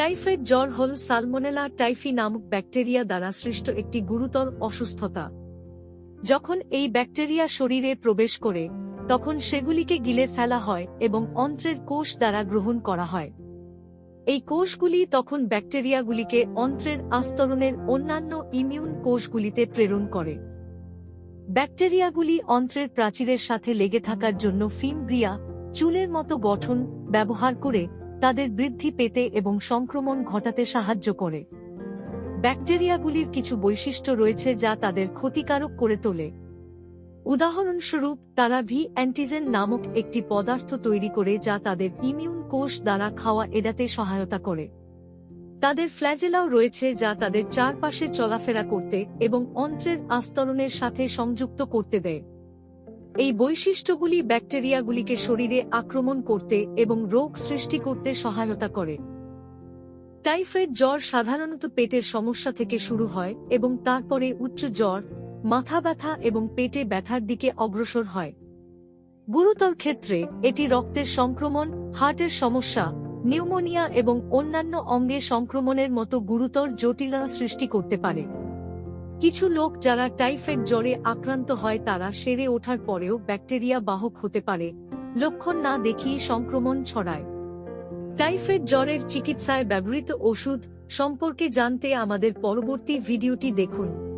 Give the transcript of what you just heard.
Typhoid জ্বর হল salmonella typhi নামক ব্যাকটেরিয়া দ্বারা সৃষ্ট একটি গুরুতর অসুস্থতা। যখন এই ব্যাকটেরিয়া শরীরে প্রবেশ করে, তখন সেগুলিকে গিলে ফেলা হয় এবং অন্ত্রের কোষ দ্বারা গ্রহণ করা হয়। এই কোষগুলি তখন ব্যাকটেরিয়াগুলিকে অন্ত্রের আস্তরণের অন্যান্য ইমিউন কোষগুলিতে প্রেরণ করে। ব্যাকটেরিয়াগুলি অন্ত্রের প্রাচীরের সাথে লেগে থাকার জন্য ফিমব্রিয়া, চুলের মতো গঠন ব্যবহার করে তাদের বৃদ্ধি পেতে এবং সংক্রমণ ঘটাতে সাহায্য করে। ব্যাকটেরিয়াগুলির কিছু বৈশিষ্ট্য রয়েছে যা তাদের ক্ষতিকারক করে তোলে। উদাহরণস্বরূপ, তারা ভি অ্যান্টিজেন নামক একটি পদার্থ তৈরি করে যা তাদের ইমিউন কোষ দ্বারা খাওয়া এড়াতে সহায়তা করে। তাদের ফ্ল্যাজেলাও রয়েছে যা তাদের চারপাশে চলাফেরা করতে এবং অন্ত্রের আস্তরণের সাথে সংযুক্ত করতে দেয়। এই বৈশিষ্ট্যগুলি ব্যাকটেরিয়াগুলিকে শরীরে আক্রমণ করতে এবং রোগ সৃষ্টি করতে সহায়তা করে। টাইফয়েড জ্বর সাধারণত পেটের সমস্যা থেকে শুরু হয় এবং তারপরে উচ্চ জ্বর, মাথা ব্যথা এবং পেটে ব্যথার দিকে অগ্রসর হয়। গুরুতর ক্ষেত্রে এটি রক্তের সংক্রমণ, হার্টের সমস্যা, নিউমোনিয়া এবং অন্যান্য অঙ্গে সংক্রমণের মতো গুরুতর জটিলতা সৃষ্টি করতে পারে। কিছু লোক যারা টাইফয়েড জ্বরে আক্রান্ত হয় তারা সেরে ওঠার পরেও ব্যাকটেরিয়া বাহক হতে পারে। লক্ষণ না দেখিয়ে সংক্রমণ ছড়ায়। টাইফয়েড জ্বরের চিকিৎসায় ব্যবহৃত ওষুধ সম্পর্কে জানতে আমাদের পরবর্তী ভিডিওটি দেখুন।